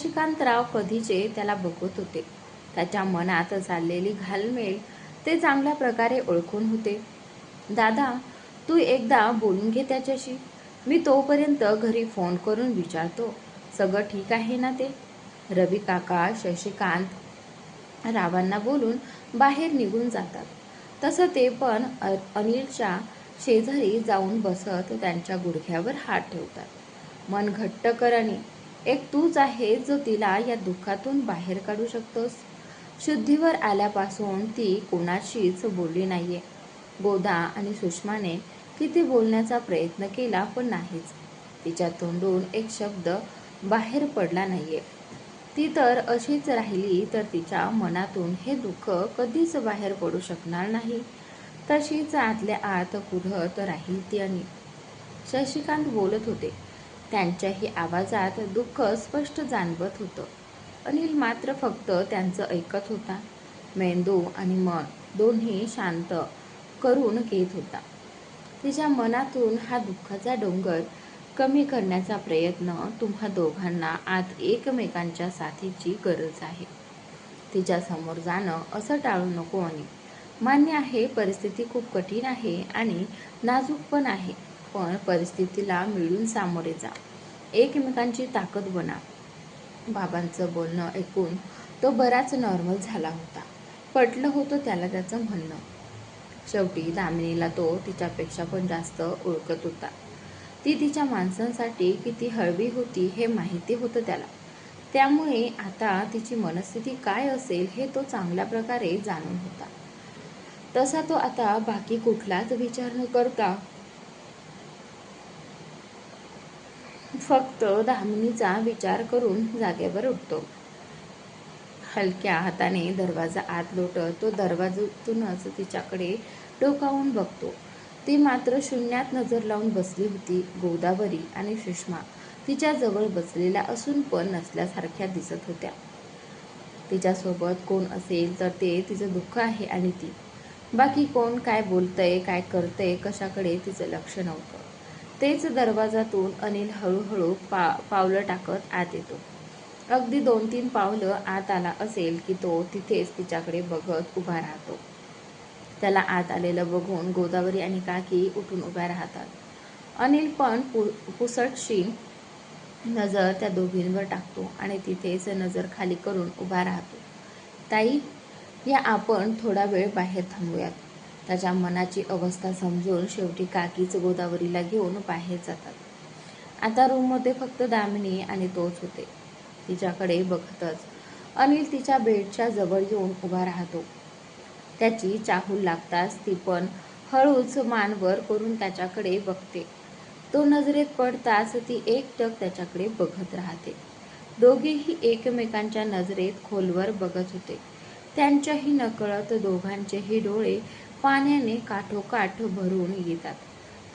श्रीकांतराव कधीचे त्याला बघत होते. त्याच्या मनात चाललेली घालमेल ते चांगल्या प्रकारे ओळखून होते. दादा तू एकदा बोलून घे त्याच्याशी. मी तोपर्यंत घरी फोन करून विचारतो. सगळं ठीक आहे ना ते? रवी काका शशिकांत रावांना बोलून बाहेर निघून जातात. तसं ते पण अ- अनिलच्या शेजारी जाऊन बसत त्यांच्या गुडघ्यावर हात ठेवतात. मन घट्ट करणे एक तूच आहे जो तिला या दुःखातून बाहेर काढू शकतोस. शुद्धीवर आल्यापासून ती कोणाशीच बोलली नाहीये. गोदा आणि सुषमाने किती बोलण्याचा प्रयत्न केला पण नाहीच. तिच्या तोंडून एक शब्द बाहेर पडला नाहीये. ती तर अशीच राहिली तर तिच्या मनातून हे दुःख कधीच बाहेर पडू शकणार नाही. तशीच आतल्या आत कुढत राहील ती आणि. शशिकांत बोलत होते त्यांच्याही आवाजात दुःख स्पष्ट जाणवत होतं. अनिल मात्र फक्त त्यांचं ऐकत होता. मेंदू आणि मन दोन्ही शांत करून घेत होता. तिच्या मनातून हा दुःखाचा डोंगर कमी करण्याचा प्रयत्न तुम्हा दोघांना आज एकमेकांच्या साथीची गरज आहे. तिच्या समोर जाणं असं टाळू नको आणि मान्य आहे परिस्थिती खूप कठीण आहे आणि नाजूक पण आहे. पण परिस्थितीला मिळून सामोरे जा. एकमेकांची ताकद बना. बाबांचं बोलणं ऐकून तो बराच नॉर्मल झाला होता. पटलं होतं त्याला त्याचं म्हणणं. शेवटी दामिनीला तो तिच्यापेक्षा पण जास्त ओळखत होता. ती तिच्या माणसांसाठी किती हळवी होती हे माहिती होतं त्याला. त्यामुळे आता तिची मनस्थिती काय असेल हे तो चांगल्या प्रकारे जाणून होता. तसा तो आता बाकी कुठलाच विचार न करता फक्त दामिनीचा विचार करून जागेवर उठतो. हलक्या हाताने दरवाजा आत लोटत. तो दरवाजातूनच तिच्याकडे डोकावून बघतो. ती मात्र शून्यात नजर लावून बसली होती गोदावरी आणि सुषमा. तिच्या जवळ बसलेल्या असून पण नसल्यासारख्या दिसत होत्या. तिच्यासोबत कोण असेल तर ते तिचं दुःख आहे आणि ती. बाकी कोण काय बोलतंय काय करतंय कशाकडे तिचं लक्ष नव्हतं. तेच दरवाजातून अनिल हळूहळू पा पावलं टाकत आत येतो. अगदी दोन तीन पावलं आत आला असेल की तो तिथेच तिच्याकडे बघत उभा राहतो. त्याला आत आलेलं बघून गोदावरी आणि काकी उठून उभ्या राहतात. अनिल पण पु पुसटशी नजर त्या दोघींवर टाकतो आणि तिथेच नजर खाली करून उभा राहतो. ताई या आपण थोडा वेळ बाहेर थांबूयात. त्याच्या मनाची अवस्था समजून शेवटी काकीच गोदावरीला घेऊन बाहेर जातात. आता रूममध्ये फक्त दामिनी आणि तोच होते. तिच्याकडे बघतच अनिल तिच्या बेडच्या जवळ येऊन उभा राहतो. त्याची चाहूल लागताच ती पण हळूच मानवर करून त्याच्याकडे बघते. तो नजरेत पडताच ती एकटक त्याच्याकडे बघत राहते. दोघेही एकमेकांच्या नजरेत खोलवर बघत होते. त्यांच्याही नकळत दोघांचेही डोळे पाण्याने काठोकाठ भरून येतात.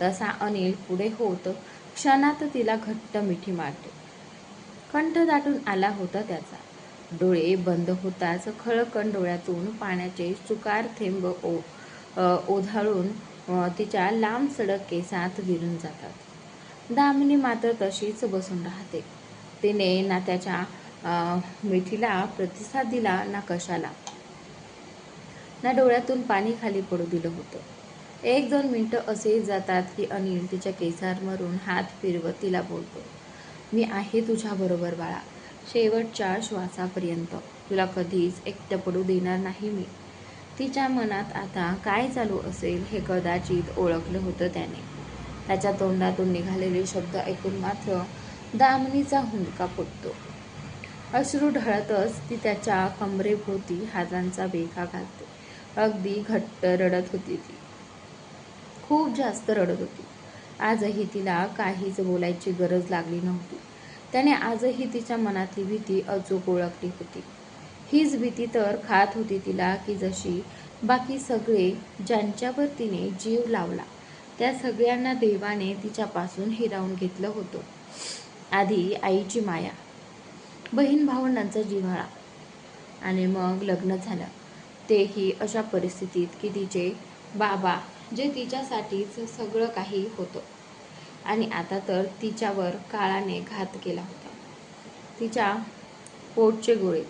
तसा अनिल पुढे होत क्षणात तिला घट्ट मिठी मारते. कंठ दाटून आला होता त्याचा. डोळे बंद होताच खळकण डोळ्यातून पाण्याचे चुकार थेंब ओ ओधाळून तिच्या लांब सडक केसात विरून जातात. दामिनी मात्र तशीच बसून राहते. तिने ना त्याच्या मिठीला प्रतिसाद दिला ना कशाला? ना डोळ्यातून पाणी खाली पडू दिलं होतं. एक दोन मिनटं असे जातात की अनिल तिच्या केसांवरून हात फिरवत तिला बोलतो मी आहे तुझ्याबरोबर बाळा. शेवटच्या श्वासापर्यंत. तुला कधीच एकटं पडू देणार नाही मी. तिच्या मनात आता काय चालू असेल हे कदाचित ओळखलं होतं त्याने. त्याच्या तोंडातून निघालेले शब्द ऐकून मात्र दामनीचा हुंदका फुटतो. अश्रू ढळतच ती त्याच्या कमरेभोवती हातांचा बेखा घालते. अगदी घट्ट रडत होती ती. खूप जास्त रडत होती. आजही तिला काहीच बोलायची गरज लागली नव्हती. त्याने आजही तिच्या मनातली भीती अचूक ओळखली होती. हीच भीती तर खात होती तिला की जशी बाकी सगळे ज्यांच्यावर तिने जीव लावला त्या सगळ्यांना देवाने तिच्यापासून हिरावून घेतलं होतं. आधी आईची माया बहीण भावंडांचा जिव्हाळा आणि मग लग्न झालं. तेही अशा परिस्थितीत की तिचे बाबा जे तिच्यासाठीच सगळं काही होतं. आणि आता तर तिच्यावर काळाने घात केला होता. तिच्या पोटचे गोळे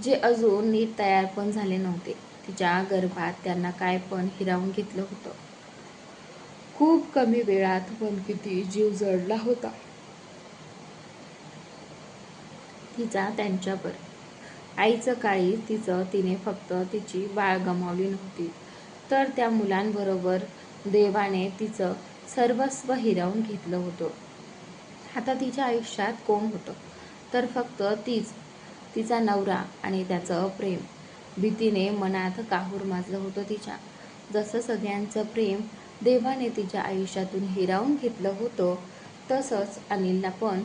जे अजून नीट तयार पण झाले नव्हते. तिच्या गर्भात त्यांना काय पण हिरावून घेतलं होतं. खूप कमी वेळात पण किती जीव जडला होता. तिचा त्यांच्यावर आईचं काळी तिचं तिने फक्त तिची बाळ गमावली नव्हती. तर त्या मुलांबरोबर देवाने तिचं सर्वस्व हिरावून घेतलं होतं. आता तिच्या आयुष्यात कोण होतं? तर फक्त तीच तिचा नवरा आणि त्याचं प्रेम. भीतीने मनात काहूर माजलं होतं तिच्या. जसं सगळ्यांचं प्रेम देवाने तिच्या आयुष्यातून हिरावून घेतलं होतं तसंच अनिलला पण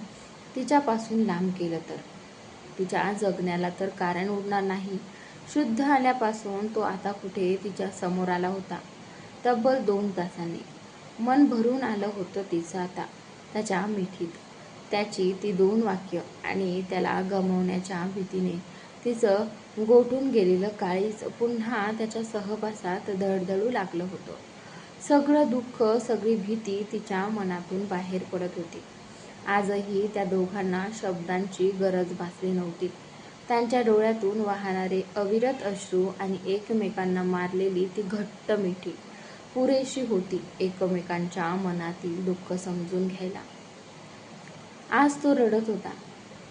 तिच्यापासून लांब केलं तर. तिच्या जगण्याला तर कारण उरणार नाही. शुद्ध आल्यापासून तो आता कुठे तिच्या समोर आला होता. तब्बल दोन तासांनी. मन भरून आलं होतं तिचं आता त्याच्या मिठीत. त्याची ती दोन वाक्य आणि त्याला गमवण्याच्या भीतीने तिचं गोठून गेलेलं काळीच पुन्हा त्याच्या सहवासात धडधडू लागलं होतं. सगळं दुःख सगळी भीती तिच्या मनातून बाहेर पडत होती. आजही त्या दोघांना शब्दांची गरज भासली नव्हती. त्यांच्या डोळ्यातून वाहणारे अविरत अश्रू आणि एकमेकांना मारलेली ती घट्ट मिठी पुरेशी होती एकमेकांच्या मनातील दुःख समजून घ्यायला. आज तो रडत होता.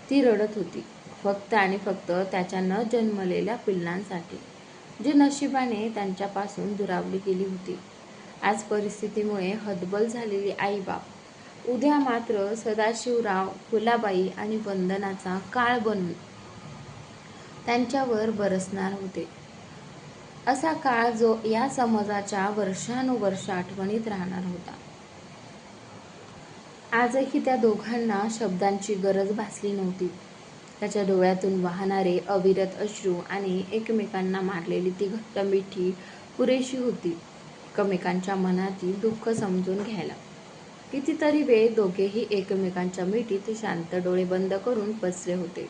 ती रडत होती फक्त आणि फक्त त्याच्या न जन्मलेल्या पिल्लांसाठी जी नशिबाने त्यांच्यापासून दुरावली गेली होती. आज परिस्थितीमुळे हतबल झालेली आईबाप उद्या मात्र सदाशिवराव फुलाबाई आणि वंदनाचा काळ बनून त्यांच्यावर बरसणार होते. असा काळ जो या समाजाच्या वर्षानुवर्ष आठवणीत राहणार होता. आजही त्या दोघांना शब्दांची गरज भासली नव्हती. त्याच्या डोळ्यातून वाहणारे अविरत अश्रू आणि एकमेकांना मारलेली ती घट्ट मिठी पुरेशी होती. एकमेकांच्या मनातील दुःख समजून घ्यायला. कितीतरी वेळ दोघेही एकमेकांच्या मिठीत शांत डोळे बंद करून बसले होते.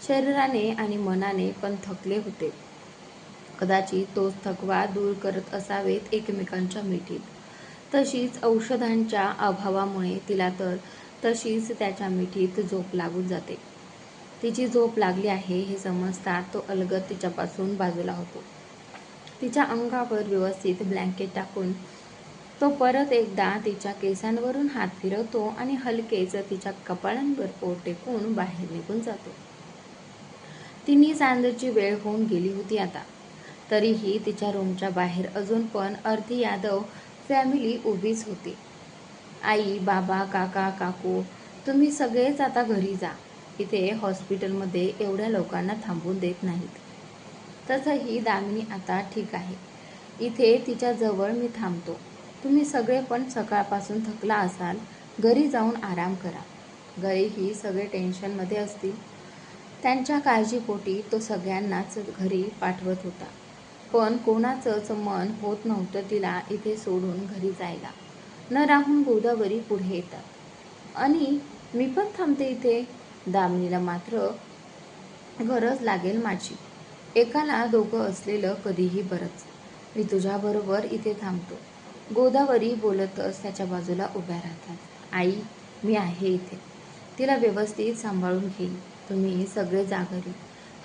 शरीराने आणि मनाने पण थकले होते. कदाचित तोच थकवा दूर करत असावेत एकमेकांच्या मिठीत. तशीच औषधांच्या अभावामुळे तिला तर तशीच त्याच्या मिठीत झोप लागून जाते. तिची झोप लागली आहे हे समजता तो अलगद तिच्यापासून बाजूला होतो. तिच्या अंगावर व्यवस्थित ब्लँकेट टाकून तो परत एकदा तिच्या केसांवरून हात फिरवतो आणि हलकेच तिच्या कपाळांवर पोट टेकून बाहेर निघून जातो. तिन्ही चांदची वेळ होऊन गेली होती आता. तरीही तिच्या रूमच्या बाहेर अजून पण अर्धी यादव फॅमिली उभीच होती. आई बाबा काका काकू तुम्ही सगळेच आता घरी जा. इथे हॉस्पिटलमध्ये एवढ्या लोकांना थांबून देत नाहीत. तसंही दामिनी आता ठीक आहे. इथे तिच्या जवळ मी थांबतो. तुम्ही सगळे पण सकाळपासून थकला असाल घरी जाऊन आराम करा. घरीही सगळे टेन्शनमध्ये असतील. त्यांच्या काळजीपोटी तो सगळ्यांनाच घरी पाठवत होता. पण कोणाचंच मन होत नव्हतं तिला इथे सोडून घरी जायला. न राहून गोदावरी पुढे येतात. आणि मी पण थांबते इथे दामिनीला मात्र गरज लागेल माझी. एकाला दोघं असलेलं कधीही बरंच. मी तुझ्याबरोबर इथे थांबतो. गोदावरी बोलतच त्याच्या बाजूला उभ्या राहतात. आई मी आहे इथे. तिला व्यवस्थित सांभाळून घेईल तुम्ही सगळे जागरी.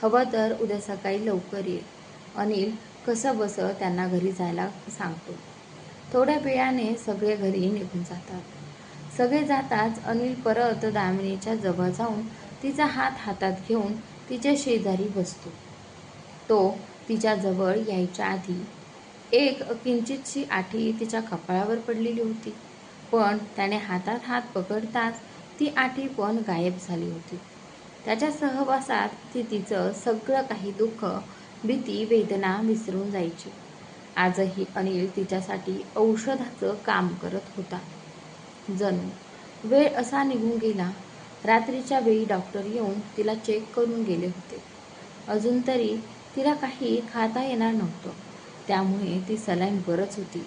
हवं तर उद्या सकाळी लवकर येईल. अनिल कसं बसं त्यांना घरी जायला सांगतो. थोड्या वेळाने सगळे घरी निघून जातात. सगळे जाताच अनिल परत दामिनीच्या जवळ जाऊन तिचा हात हातात घेऊन तिच्या शेजारी बसतो. तो तिच्याजवळ यायच्या आधी एक किंचितशी आठी तिच्या कपाळावर पडलेली होती. पण त्याने हातात हात पकडताच ती आठी पण गायब झाली होती. त्याच्या सहवासात ती तिचं सगळं काही दुःख भीती वेदना विसरून जायची. आजही अनिल तिच्यासाठी औषधाचं काम करत होता. जणू वेळ असा निघून गेला रात्रीच्या वेळी डॉक्टर येऊन तिला चेक करून गेले होते. अजून तरी तिला काही खाता येणार नव्हतं. त्यामुळे ती सलाईन बरंच होती.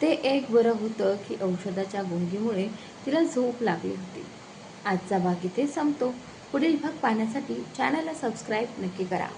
ते एक बरं होतं की औषधाच्या गुंगीमुळे तिला झोप लागली होती. आजचा भाग इथे संपतो. पुढील भाग पाहण्यासाठी चॅनलला सबस्क्राईब नक्की करा.